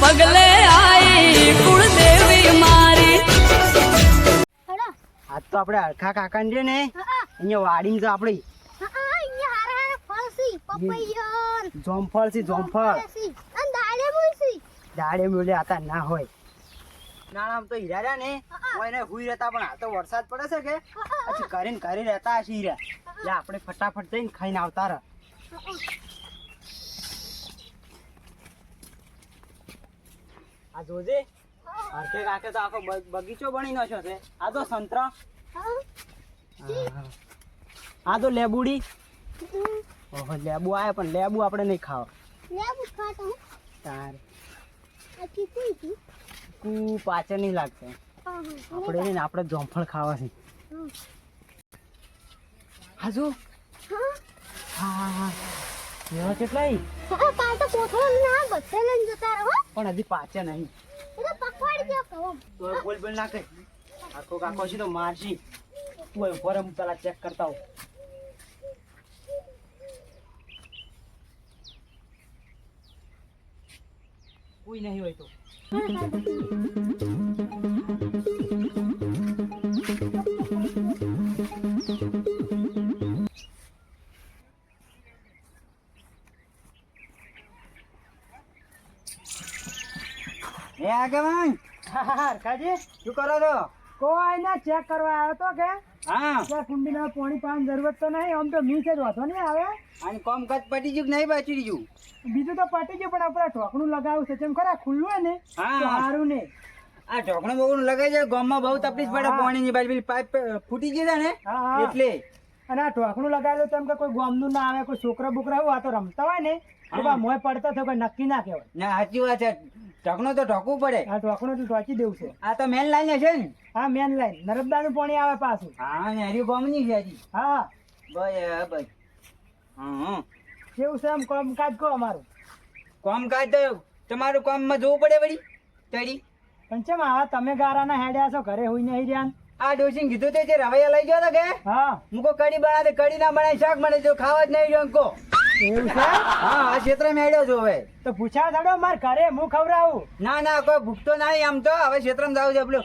પગલે આઈ તો આપણે અળખા કાકા ને ને, અહીંયા વાડી તો આપણે જોમફળ છે જોમફળ. દાડે મેળે આતા ના હોય. નાણામ તો હીરા રહ્યા ને એને હુઈ રહેતા, પણ આ તો વરસાદ પડે છે કે? પછી ઘરે ને ઘરે રહેતા હશે હીરા. એટલે આપણે ફટાફટ જઈને ખાઈને આવતા રહે. આ જોજે. હરકે કાકે તો આખો બગીચો બની નાખ્યો છે. આ તો સંતરા. આ તો લેબુડી. ઓહો લેબુ આયા પણ લેબુ આપણે નહીં ખાવા. લેબુ ખાતો તાર. કુ પાછળ નહીં લાગતો. આપણે નહીં ને આપણે જોમફળ ખાવા છે. હાજુ હા. હા હા હા. એવા કેટલાય? હા કાલ તો કોથળો ના બધે લઈને જતા રહો. પણ હજી પાછળ નહીં. એટલે પકવાડી દો કહો. તો બોલ બોલ ના કઈ. આખો કાકો છે તો મારશી. તું એ હું પેલા ચેક કરતા હો. કોઈ નહીં હોય તો. આગેવાન હરખાજી. શું કરો છો? કોઈ ના ચેક કરવા આવ્યો તો કે? હા. કુંડી ના પાણી પાવાની જરૂરત તો નહીં આમ તો મીસ જ વાંધો નહીં આવે. અને કોમ કદ પટી ગયું નહીં બચી ગયું? બીજું તો પટી ગયું પણ આપણે ઢોકણું લગાવ્યું છે. જેમ ખરા ખુલ્લું હોય ને સારું ને. આ ઢોકણું બોકણું લગાઈ જાય ગામમાં બહુ તકલીફ પડે પાણીની બાજુ પાઇપ ફૂટી ગઈ ને. એટલે અને આ ઢોકણું લગાવેલું તેમ કે કોઈ ગોમનું ના આવે કોઈ છોકરો બોકરા હોય આ તો રમતા હોય ને. તો મોય પડતા થયો કોઈ નક્કી ના કહેવાય. ના સાચી વાત છે. ઢોકણું તો ઢોકવું પડે. આ ઢોકણું તો ઢોકી દેવું છે. આ તો મેન લાઈન છે ને. હા મેન લાઈન નર્મદાનું પાણી આવે પાછું. હા ને હરી ગોમની છે હજી. હા. ભાઈ હા હા. કેવું છે એમ કામકાજ કહો અમારું? કામકાજ તો તમારું કામમાં જોવું પડે વળી તડી પણ છે આવા તમે ગારાના હેડ્યા છો ઘરે હોઈ નહીં રહ્યા? આ ડોસીને કીધું તે જે રવૈયા લઈ ગયો તો કે? હા. મૂકો કડી બનાવે કડી ના બનાવી શાક મને જો ખાવા જ નહીં રહ્યો કો એવું છે? હા આ ક્ષેત્ર મેળ્યો છું હવે. તો પૂછા થડો માર ઘરે હું ખવડાવું? ના ના કોઈ ભૂખતો નહીં આમ તો. હવે ક્ષેત્રમાં જાવ છે પેલું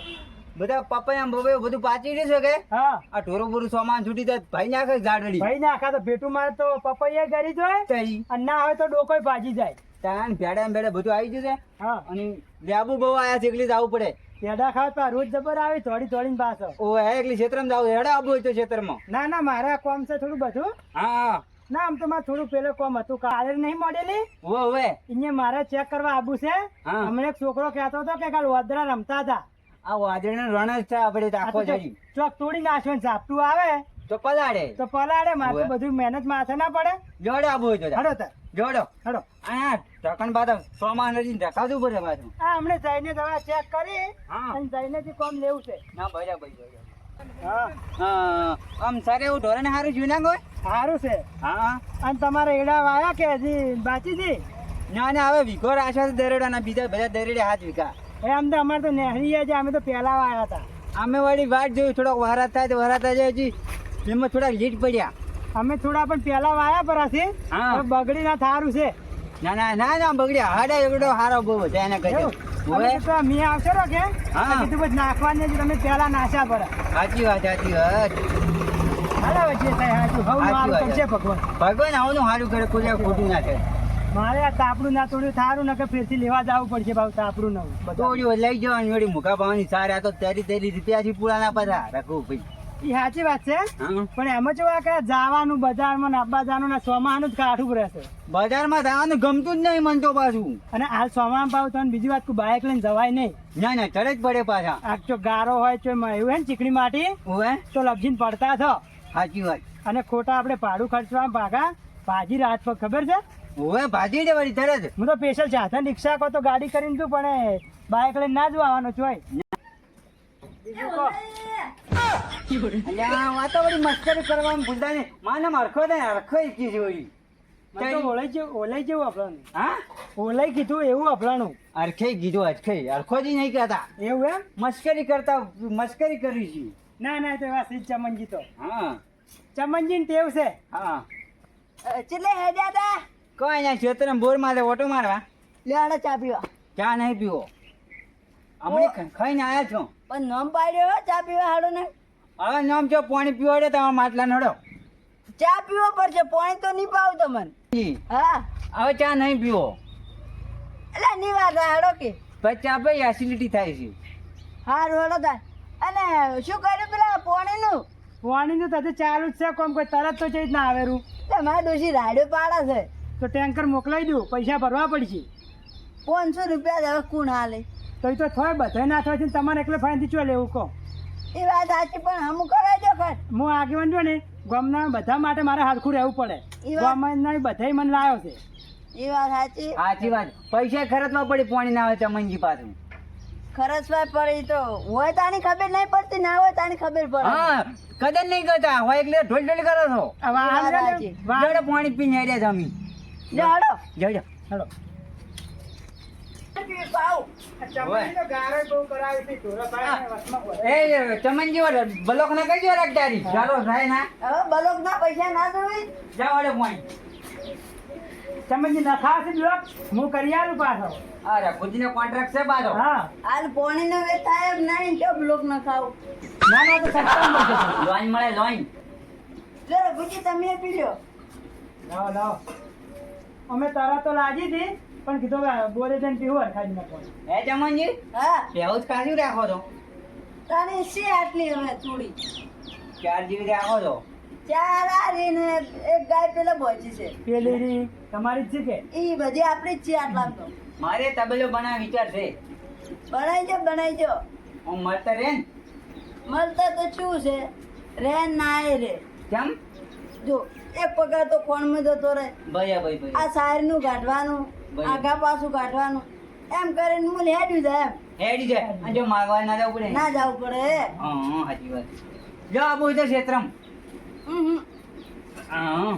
બધા પપૈયા બપૈયા બધું પાચી રહ્યું છે કે? હા. આ ઢોરું બોરું સામાન છૂટી જાય ભાઈ નાખે ઝાડડી ભાઈ નાખા તો ભેટું મારે તો પપૈયા કરી જોય તરી અને ના હોય તો ડોકોય ભાજી જાય. તાન ભેડા ભેડા બધું આવી જશે હા. અને લેબુ બહુ આયા છે જવું પડે. પેડા ખાવ પા રોજ જબર આવે થોડી થોડી પાછો. ઓ હે એકલી ક્ષેત્રમાં જાવ હેડા આબુ હોય તો ક્ષેત્રમાં. ના ના મારા કોમ છે થોડું બધું. હા ના આમ તો મારે થોડું પેલો કોમ હતું. કાલે નહીં મોડેલી? ઓ હવે. અહીંયા મારે ચેક કરવા આબુ છે. હમણાં એક છોકરો કહેતો હતો કે કાલ વાદરા રમતા હતા. આ વાદળનો રણ જ છે આપણે આખો જઈ ચોક તોડી નાખવાનું ઝાપટું આવે. તો પલાડે તો પલાડે મારે બધું મહેનત માથે ના પડે. જોડે આબુ હોય તો જોડો જોડો. હડો. અહીંયા ઢકણ બાદ સોમાન નથી ઢકાતું પડે પાછું. હા હમણાં જઈને દવા ચેક કરી અને જઈને જે કોમ લેવું છે. ના ભાઈ હા. આમ સર એવું ઢોરણ સારું જોઈ ના કોઈ સારું છે. હા. અને તમારે એડા વાયા કે હજી બાકી હતી ના ના હવે વીઘો રાશા છે દરેડાના બીજા બધા દરેડે હાથ વીઘા. એ આમ તો અમારે તો નહેરી છે અમે તો પહેલા વાયા હતા. અમે વળી વાટ જોયું થોડોક વરાત થાય તો વરાત થાય હજી એમાં થોડાક લીટ પડ્યા. અમે થોડા પણ પહેલા વાયા પર હા. બગડી ના થારું છે. ના ના ના ના બગડ્યા. હાડા એવડો હારો બહુ છે એને કહી એવું? હવે? તો મી આવશે રો કે? હા. કીધું બસ નાખવાને જ તમે પહેલા નાશા પર. સાચી વાત સાચી વાત. હાલો વચ્ચે થાય હાચું હવે મારું કરશે ભગવાન. ભગવાન આવનું સારું કરે કોઈ ખોટું ના કરે મારે આ તાપડું ના તોડ્યું થારું નકે ફેરથી લેવા જવું પડશે ભાવ તાપડું નવું. બધું તોડ્યું લઈ જવાની વળી મુકા ભાવની સારા તો તેરી તેરી રૂપિયાથી પૂરા ના પધા રાખવું ભાઈ. એ સાચી વાત છે? પણ એમાં જોવા કે જવાનું બજારમાં ને આબા જવાનું ને સોમાનું જ કાઠું રહેશે. બજારમાં જવાનું ગમતું જ નહીં મન તો પાછું. અને હાલ સોમાન ભાવ તો બીજી વાત બાઇક લઈને જવાય નહીં. ના ના ચડે જ પડે પાછા. આ જો ગારો હોય તો એમાં એવું હે ને ચીકણી માટી? હોય તો લપજીને પડતા છો. સાચી વાત. અને ખોટા આપણે ભાડું ખર્ચવા ભાગા. ભાજી રાત પર ખબર છે? ઓવે ભાજી દે વળી તરત હું તો સ્પેશિયલ ચાથન રિક્ષા કો તો ગાડી કરીને તું પણ બાઇક લઈને ના જ આવવાનો છું બીજું અલ્યા વાતો વળી મસ્કરી કરવાનું ભૂલતા નહીં. માને મરખો દે હરખો ઈકી છે વળી મને ઓલાઈ જેવું ઓલાઈ જેવું અફલાનું હા? ઓલાઈ કીધું એવું અફલાનું અરખે કીધું અરખે અરખો જ નહીં કહેતા. એવું એમ? મસ્કરી કરતા મસ્કરી કરી છે. ના ના તો એવા ચમનજી તો. હા. ચમનજી ને ટેવ છે. હા. ચેલે હેડ્યા તા કોઈ ના ક્ષેત્ર બોર મારે ઓટો મારવા. લેવાડો ચા પીવા. ચા નહીં પીવો. હમણાં ખ- ખાઈને આવ્યા છો. પણ નમ પાડ્યો ચા પીવા હાડો ને. હવે નામ છો પાણી પીવો એટલે તમારા માટલા નડો. ચા પીવો પડશે પાણી તો નહીં પાવ તમને. જી. હા. હવે ચા નહીં પીવો. એટલે નહીં વાત હાડો કે. પછી ચા ભાઈ એસિડિટી થાય છે. હારું હાડો થાય અને શું કર્યું પેલા પાણીનું? પાણીનું તો ચાલુ જ છે કોમ કોઈ તરત તો ચેજ ના આવેરું. એટલે મારા ડોશી રાડે પાડે છે. તો ટેન્કર મોકલાવી દઉં પૈસા ભરવા પડશે. પાંચસો રૂપિયા જ હવે કુણ હાલે. તો એ તો થોય બધાય ના થાય છે ને તમારે એકલે ફાઈનથી ચો લેવું કહો. એ વાત સાચી પણ હમ કરાજો ખર. હું આગેવાન જો ને ગામના બધા માટે મારે હાલખું રહેવું પડે. ગામના બધાય મને લાયો છે. એ વાત સાચી. સાચી વાત. પૈસા ખર્ચવા પડી પાણી ના આવે ચમનજી પાછું. ખરચવા પડે તો હોય તાની ખબર નહીં પડતી ના હોય તાની ખબર પડે. હા કદર નહીં કરતા. હોય એટલે ઢોલ ઢોલ કરો છો. વાહન- પાણી પીને હેડ્યા જમી જડો. જડો હાડો ચમનજી વાળો બ્લોક ના કઈ જવા રાખતારી ચાલો થાય ના હવે ના પૈસા ના જોવી જાઓ વડે મોઈ ચમનજી ના ખાસ બ્લોક હું કરી આલું પાછો અરે ખુદીનો કોન્ટ્રાક્ટ છે પાછો હા આલ પોણી નો એમ નહીં જો બ્લોક ના ખાવ ના ના તો સસ્તા મળશે લોઈન મળે લોઈન લે. ભુજી તમે પી લ્યો લાવ અમે તરત તો લાજી હતી. પણ કીધો કે બોરે જઈને પીવું હરખાઈ નાખો હે જમણજી હા. બેહું જ કાઢ્યું રાખો છો. તારે છે આટલી હવે થોડી? ચાર જીવી રાખો છો. ચાર આ રહી ને એક ગાય પેલા બોજી છે. પેલી રી તમારી જ છે કે? ઈ બધી આપણી જ છે આટલા તો. મારે તબેલો બનાવ વિચાર છે. બનાવી જો બનાવી જો હું મળતા રે ને મળતા તો શું છે? રે ના રે. કેમ? જો એક પગાર તો કોણમાં જતો રહે. ભાઈ ભાઈ ભાઈ આ સારનું કાઢવાનું. આઘા પાછું કાઢવાનું એમ કરીને મૂલ હેડ્યું જાય એમ. હેડી જાય. અને જો માગવા ના જવું પડે. ના જવું પડે. હા સાચી વાત. જો આપું છે ક્ષેત્રમ. હમ હમ. હા.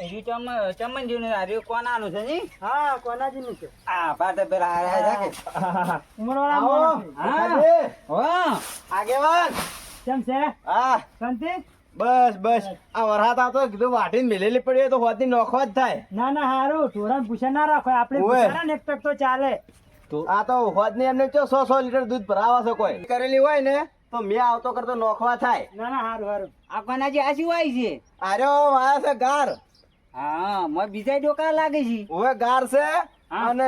એરી ચમ ચમનજી ને આર્યો કોણ છે ની હા કોનાજી નું છે. આ પાટે પેલા હારા છે કે ઉમરવાળા આવો. માણસ છે. હા હા. આગેવાન. કેમ છે? હા. શાંતિ? બસ બસ. આ વરસાદ આવતો કીધું વાટીને મેલેલી પડી હોય તો હોતી નોખો જ થાય. ના ના હારું. ઢોરણ પૂછે ના રાખો. આપણે પૂછાના ને એક ટક તો ચાલે. આ તો હોદની એમને ચો સો સો લીટર દૂધ ભરાવા છે કોઈ? કરેલી હોય ને તો મેં આવતો કરતો નોખવા થાય. ના ના હારું હારું. આ કોનાજી આ શું આવી છે? આર્યો માયા છે ગાર હા મને બીજા ડોકા લાગે છે? હવે ગાર છે? અને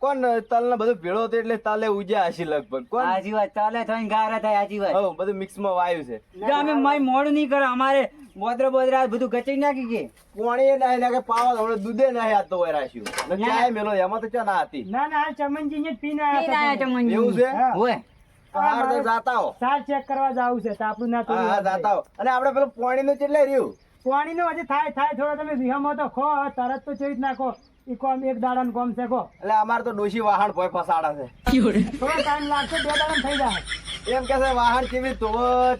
કોણ તલ ને બધું ભેળો હતો એટલે તલે ઉજ્યા હશે લગભગ. કોણ? આજી વાત ચાલે થઈને ગારા થાય આજી વાત હો બધું મિક્સમાં વાયુ છે. જો અમે મય મોડું નહીં કરે અમારે બોદરા બોદરા બધું ગચી નાખી કે? પોણી નાય નહીં નાખે પાવા હવે દૂધે નાય આ તો રાખ્યું. ને ના. ચાય મેલો એમાં તો ચા ના હતી. ના ના ચમનજી ને પી પીને આયા ચમનજી. એવું છે? હોય. તો જાતા હો. સાર ચેક કરવા જાવું છે તો આપણું ના તો હા જાતા હો. અને આપણે પેલું પાણી નું કેટલે રહ્યું? પાણી નું હજી થાય થાય થોડો તમે વિહમો તો ખો તરત તો ચેવી નાખો ઈ કોમ એક દાડા કોમ છે કો એટલે અમાર તો ડોશી વાહણ ભોય ફસાડા છે. થોડો ટાઈમ લાગશે બે દાડા થઈ જાય. એમ કે છે વાહણ કેવી તો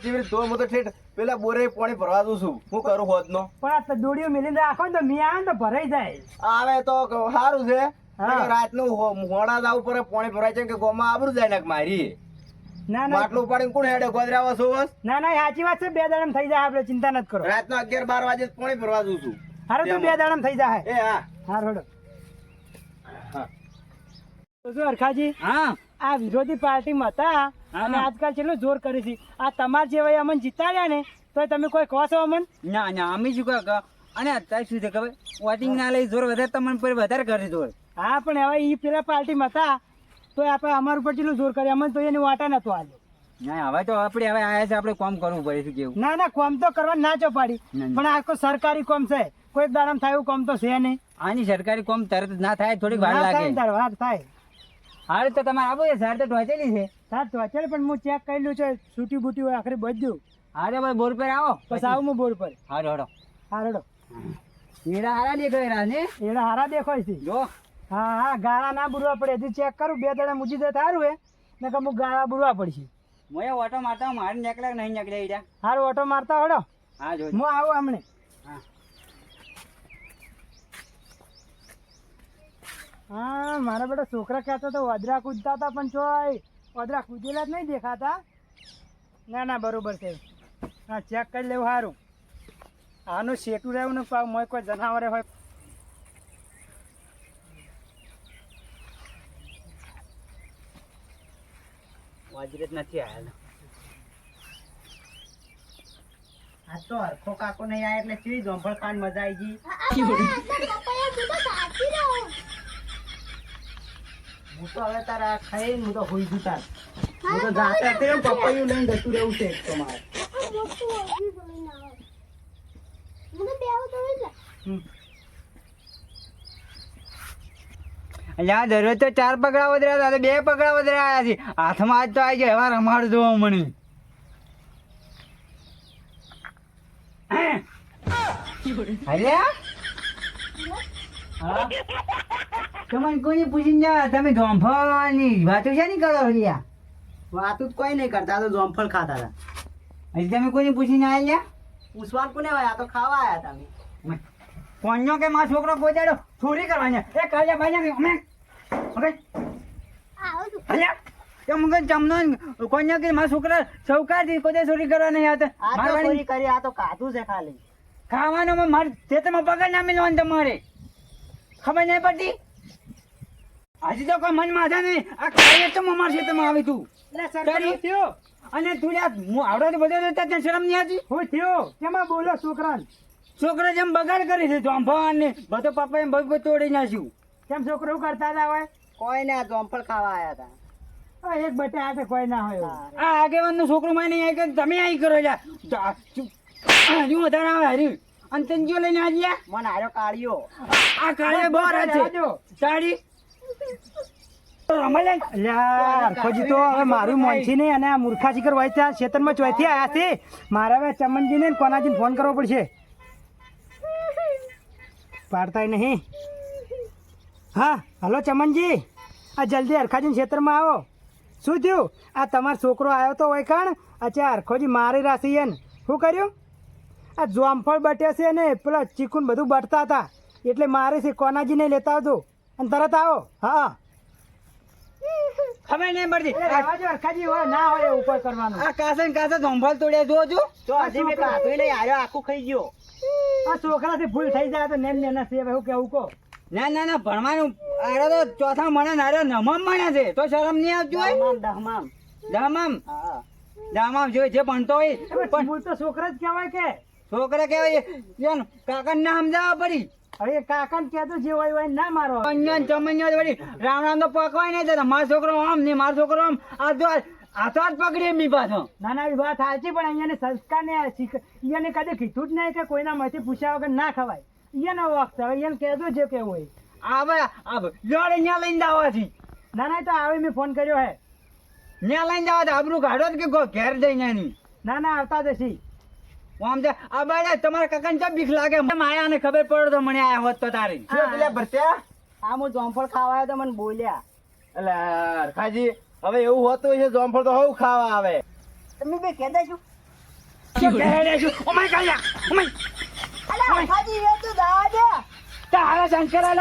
કેવી તો હું તો ઠેઠ પેલા બોરે પાણી ભરવા દઉં છું. હું કરું હોત નો પણ આ દોડીઓ મિલીને રાખો ને તો મી આવે ને તો ભરાઈ જાય. આવે તો સારું છે. હા. રાતનું મોડા જવું પડે પાણી ભરાય છે કે ગોમાં આબરું જાય ને મારી. ના ના. માટલું ઉપાડીને કોણ હેડે? ગોદરાવા છો બસ? ના ના સાચી વાત છે. બે દાડા થઈ જાય આપણે ચિંતા નથી કરો. રાત નો અગિયાર વાગે પાણી ભરવા દઉં છું. હારે તો બે દાડા થઈ જાય. એ હા. હા રોડો હા. તો શું હરખાજી? હા. આ વિરોધી પાર્ટીમાં હતા અને આજકાલ કેટલું જોર કરે છે. આ તમાર જેવા અમને જીતાડ્યા ને તો તમે કોઈ કહો છો અમન? ના ના અમે શું કહો અને અત્યારે શું છે ખબર? વોટિંગ ના લઈ જોર વધારે તમને પર વધારે કરી જોર હા પણ હવે ઈ પેલા પાર્ટીમાં હતા તો આપણે અમારા ઉપર કેટલું જોર કરે અમને તો એની વાટા નતો આજે ના હવે તો આપણે હવે આયા છે આપણે કોમ કરવું પડે છે કેવું? ના ના કોમ તો કરવા ના ના. પણ આ કોઈ સરકારી કોમ છે? કોઈ દાડામાં થાય એવું કોમ તો છે નહીં. આની સરકારી કોમ તરત ના થાય થોડીક વાર લાગે. વાર થાય. હાલ તો તમારે આવું છે સાર તો ટોચેલી છે. સાર ટોચેલી પણ હું ચેક કરેલું છે છૂટી બૂટી હોય આખરે બધું. હારે ભાઈ બોર પર આવો. પછી આવું હું બોર પર. હારો હારો હા એડા હારા દેખાય ને? એડા હારા દેખાય છે. જો. હા હા ગાળા ના બુરવા પડે. હજી ચેક કરું બે દાડા મૂજી દે સારું હે. ને કે હું ગાળા બુરવા પડશે. મોએ ઓટો મારતા મારે નીકળે કે નહીં નીકળે ઈડા? હારું ઓટો મારતા હડો. હા જો હું આવું હમણે. હા. હા મારા બેટા છોકરા કહેતા તો વદરા કૂદતા હતા પણ ચોય વદરા કૂદેલા જ નહીં દેખાતા. ના ના બરોબર છે. હા ચેક કરી લેવું સારું આનું શેટું રહેવું ને મોય કોઈ જનાવરે હોય. વાજરે જ નથી આયા આ તો હરખો કાકો નહીં આવ્યા એટલે ચીડી જોંફળ પાન મજા આવી ગઈ? હું તો હવે તારા ખાઈ હું તો હોઈ ગયું તાર. હું તો જાતે તે પપૈયું લઈને જતું રહેવું છે તમારે તો મારે. તો અહીંયા દરરોજ તો ચાર પગડા વધર્યા હતા બે પગડા વધર્યા આવ્યા છે. હાથમાં આજ તો આવી ગયા એવા રમાડ જોવા મને અલ્યા? તમને કોઈને પૂછીને જા તમે જોંફળની વાતો છે નહીં કરો વાતું જ કોઈ નહીં કરતા તો જોંફળ ખાતા હતા. હજી તમે કોઈને પૂછીને આવ્યા ઉસવાન કોને આ તો ખાવા આવ્યા તમે કોણ્યો કે માં છોકરો ગોજાડો ચોરી કરવાની? એ કાલે ભાઈ અમે ઓકે આવો અલ્યા એ મુકે જમનો કોન્યા કે મારા છોકરા સૌકાથી કોઈ ચોરી કરવા આ તો ચોરી કરી આ તો કાધું છે ખાલી. ખાવાનો માં મારે ખેતરમાં પગાર ના મેળવાનું તમારે. ખબર નહીં પડતી? હજી તો કોઈ મન માથા નહીં. આ કાલે તો મારા ખેતરમાં આવી તું. એટલે સરકાર તારી- શું થયું? અને તું યાર હું આવડે બધો શરમ નહીં થયું? કેમાં બોલો છોકરાને? છોકરા જેમ બગાડ કરી છે જોંફળ ને બધો પપ્પા એમ બગ તોડી નાખ્યું. કેમ છોકરો કરતા હતા હોય કોઈ ના જોંફળ ખાવા આવ્યા હતા. એક બટે હાથે કોઈ ના હોય. આ આગેવાનનું છોકરું માં નહીં આવી તમે આવી કરો હજુ વધારે આવે હરી. અને તંજીઓ લઈને આવી મને હારો કાળિયો. આ કાળે બહાર છે સાડી મારું મોનથી નહીં અને આ મૂર્ખા શિખર હોય ત્યાં ખેતરમાં ચોથી આયા છે મારે હવે ચમનજીને ને કોનાજી ફોન કરવો પડશે. પાડતાય નહીં. હા, હલો ચમનજી. આ જલ્દી હરખાજીને ક્ષેત્રમાં આવો. શું થયું? આ તમારો છોકરો આવ્યો તો હોય કાણ? અચ્છા, હરખોજી મારી રાશી એને. શું કર્યું? આ જોમફળ બટ્યા છે ને, પેલા ચીકુન બધું બટતા હતા. એટલે મારે છે કોનાજીને લેતા આવજો. અને તરત આવો. હા. ખબર નહીં પડતી. હરખાજી હોય ના હોય ઉપર કરવાનું. આ કાસે ને કાસે ધોંભલ તોડ્યા જો જો તો હજી મેં કાધું લઈ આવ્યો આખું ખાઈ ગયો. આ છોકરાથી ભૂલ થઈ જાય તો નેન નેના સેવ એવું કેવું કહો? ના ના ના ભણવાનું આરે તો ચોથા મણા નારે નમમ મણે છે તો શરમ નહીં આવતી હોય? દહમામ. દહમામ? દમમ દમમ જો જે ભણતો હોય પણ ભૂલ તો છોકરા જ કહેવાય કે. છોકરા કહેવાય કાકા ના સમજાવવા પડી. હવે કાકાને કહેતો જે હોય હોય ના મારો. અંજન ચમન્યો વળી રામ રામ તો પકવાય નહીં દેતા મારો છોકરો આમ ને મારો છોકરો આમ. આ તો આ તો જ પકડી એમની પાછો. નાના એવી વાત સાચી પણ અહીંયાને સંસ્કાર ને શીખ અહીંયા કદી કીધું જ નહીં કે કોઈના માંથી પૂછ્યા વગર ના ખવાય. અહીંયાનો વખત હવે એને કહેજો જે કેવું હોય. આ ભાઈ આ જોડે અહીંયા લઈને જવાથી ના ના એ તો આવે મેં ફોન કર્યો હે. ન્યા લઈને જવા આબરું કાઢો જ કે ઘેર જઈને ની ના ના આવતા જશી. આમ છે આ બાળા તમારા કાકાને ચા બીક લાગે? માયા ને ખબર પડે તો મને આયા હોત તો તારી. શું પેલા ભરત્યા? આ હું ખાવા આવ્યો તો મને બોલ્યા. એટલે હરખાજી હવે એવું હોતું હોય છે જોમફળ તો હવ ખાવા આવે. તમે બે કહેતા છો?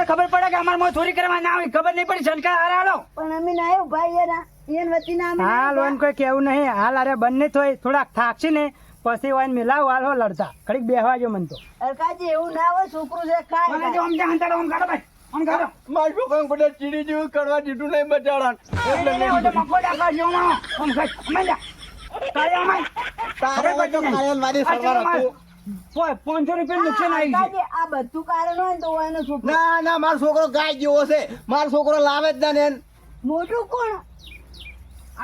ખબર પડે કે અમારે મોં ચોરી કરવા ના આવી ખબર નહીં પડી શંકર હરાડો પણ અમે ના આવ્યું ભાઈ એના એન વતી ના અમે હાલ હોય કોઈ કેવું નહીં. હાલ અરે બંને થોય થોડાક થાકશે ને. પછી હોય ને મિલાવ હો લડતા. ઘડીક બેહવા જો મન તો. અરકાજી એવું ના હોય છોકરું છે કાય મને જો આમ જા હંતાડો આમ કાઢો ભાઈ. આમ કાઢો મારું છોકરાને બધા ચીડી જેવું કરવા દીધું નહીં બચાડા એટલે લે ઓલો મકો ડાકા જો માં આમ ખાઈ ઓમાય જા કાળિયા તારે હવે કાયલ મારી સરવાર હતું. પોય 500 રૂપિયા નુકસાન આવી છે. અરકાજી આ બધું કારણ હોય ને તો એનો છોકરો. ના ના મારો છોકરો ગાય જેવો છે. મારો છોકરો લાવે જ ના ને મોટું કોણ?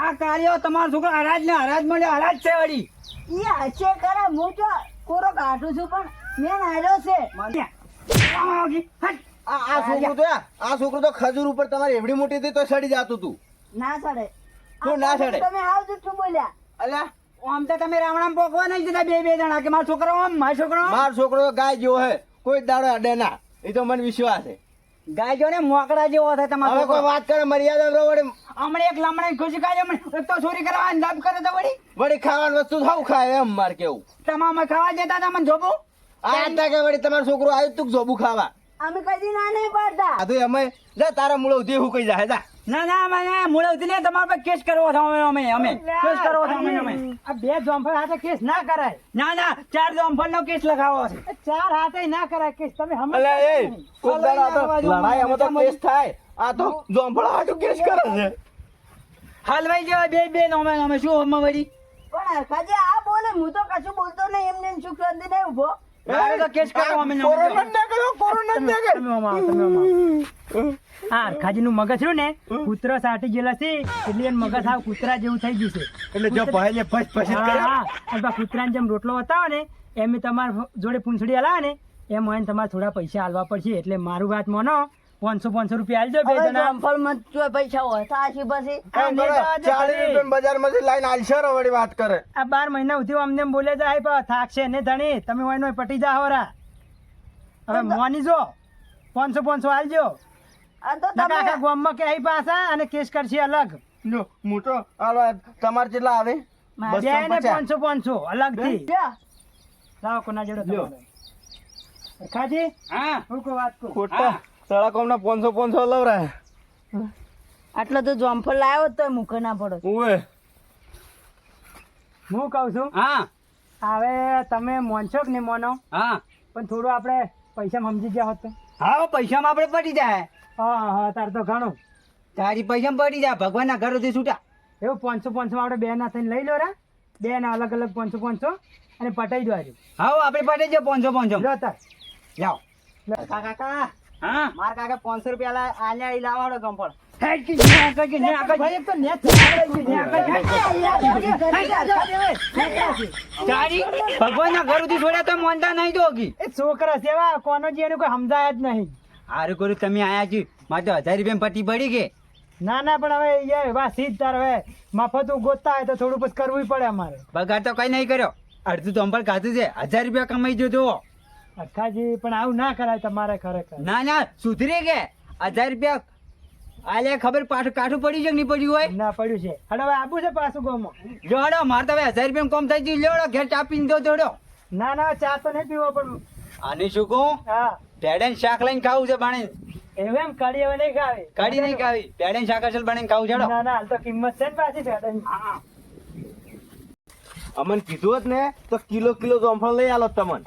આ કાર્યો તમારો છોકરો હરાજ ને હરાજ મળ્યો હરાજ છે વળી. એ હશે ખરા હું તો કોરો કાઢું છું પણ મેં નાડ્યો છે. આમ આવજી. હટ. આ આ છોકરું તો આ- આ છોકરું તો ખજૂર ઉપર તમારી એવડી મોટી હતી તો સડી જાતું તું. ના સડે. ના? તમે જુઠ્ઠું બોલ્યા. અલ્યા? આમ તો તમે રાવણામ પોકવા નહીં જતા બે બે જણા કે મારો છોકરો આમ મારો છોકરો. મારો છોકરો ગાય જેવો હે. કોઈ દાડો અડે ના. એ તો મને વિશ્વાસ છે. ગાય જો ને મોકડા જેવો થાય તમારો હવે કોઈ વાત કરે મર્યાદા વડે હમણાં એક લમણે ખુશી કાઢે મને એક તો ચોરી કરવા લાભ કરે તો વળી. વળી ખાવાની વસ્તુ સૌ ખાય એમ માર કેવું. તમામ ખાવા દેતા તમને મને જોબું? આ કે વળી તમારો છોકરો આયુ તું જોબુ ખાવા. અમે કદી ના નહીં પાડતા. આ તો અમે જા તારા મૂળ ઉધી હું કઈ જાય જા. ના ના મને મૂળે ઉતરી ને તમારા પર કેસ કરવો છે અમે અમે. અમે કેસ કરવો છે અમે. અમે આ બે જોમફળ હાથે કેસ ના કરાય. ના ના ચાર જોમફળ નો કેસ લગાવો છે. ચાર હાથે ના કરાય કેસ. તમે અલે સમજતા એ. કોક દાડો આ તો લડાઈ અમે તો કેસ થાય. આ તો જોમફળ હાટુ કેસ કરે છે. હલવાઈ જેવા બે બે નોમે અમે શું હમણાં વળી? પણ હરખાજી આ બોલે હું તો કશું બોલતો નહીં એમને શું સુખ શાંતિ નહીં ઊભો. તો કેસ અમે કોરોના કોરોના તમે તમે આ મગજ રહ્યું ને કૂતરો સાટી ગયેલા છે એટલે એનું મગજ હાવ કૂતરા જેવું થઈ ગયું છે. એટલે જો ભાઈ ને ફસ ફસ હા, હા. અને કૂતરાને જેમ રોટલો બતાવો ને એમ તમારા જોડે પૂંછડી હલાવે ને એમ હોય તમારે થોડા પૈસા આલવા પડશે એટલે મારું વાત માનો. પાંચસો પાંચસો રૂપિયા આલજો બે પૈસા હોય તો આશી પછી ચાલીસ લાઈન આલશે વાત કરે. આ બાર મહિના સુધી અમને બોલે જાય પણ થાકશે ને ધણી. તમે હોય ને પટી જા હોરા હવે મોની જો પાંચસો પાંચસો આલજો. આ તો નકા આખા ગામમાં કે પાછા અને કેસ કરશે અલગ. હાલો તમારે કેટલા આવે બે ને પાંચસો. પાંચસો અલગથી લાવો કોના જોડે ખાજી હા. વાત ખોટા. સાડા કોમના પાંચસો પાંચસો લવરાય આટલો તો જોમફળ લાવ્યો તો મૂકે ના પડો. ઉવે. હું કહું છું હા. હવે તમે મોનશો કે નહીં મોનો. હા. પણ થોડું આપણે પૈસા સમજી ગયા હોત તો. હા પૈસામાં આપણે પડી જાય. હા હા તાર તો ઘણું. તારી પૈસામાં પડી જાય ભગવાનના ઘરોથી છૂટા. એવું પાંચસો પાંચસો આપણે બે ના થઈને લઈ લો રા. બે ના અલગ અલગ પાંચસો પાંચસો અને પટાઈ દો આજે હા આપણે પટાઈ જાય પાંચસો પાંચસો. લો તાર. જાઓ. કાકા કાકા. હા? માર કાકા પાંચસો રૂપિયા આલ્યા ઈ લાવાડો કે ને ભગવાનના ઘરોથી છોડ્યા તો માનતા નહીં તો છોકરા સેવા કોનો જે એનું કોઈ સમજાય જ નહીં. હારું કર્યું તમે આયા છી મારે તો હજાર રૂપિયા પટ્ટી પડી ગઈ ના ના પણ હવે એ વા સીધ તાર હવે મફત ગોતતા હોય તો થોડું પછી કરવું પડે અમારે. પગાર તો કઈ નહીં કર્યો. અડધું તો અંબલ ખાધું છે. હજાર રૂપિયા કમાઈ જો અખાજી પણ આવું ના કરાય તમારે ખરેખર. ના ના સુધરી કે? હજાર રૂપિયા આલે ખબર પાછું કાઠું પડ્યું છે કે નહીં પડ્યું હોય? ના પડ્યું છે. હડો હવે આબુ છે પાછું ગામમાં. જો હડો મારે તો હવે હજાર રૂપિયા કોમ થઈ ગયું. લેવડો ઘેર ચા પીને દો થોડો ના ના ચા તો નહીં પીવો પણ. આને શું કહું? હા. પેડે શાક લઈને ખાવું છે બાણે. એવું એમ? કડી હવે નહીં ખાવી. કાઢી નહીં ખાવી. પેડે શાક અસલ બાણે ખાવું છે ના ના હાલ તો કિંમત છે ને પાછી ફેડાની. અમન કીધું હોત ને તો કિલો કિલો જોંફળ લઈ આલો તમને.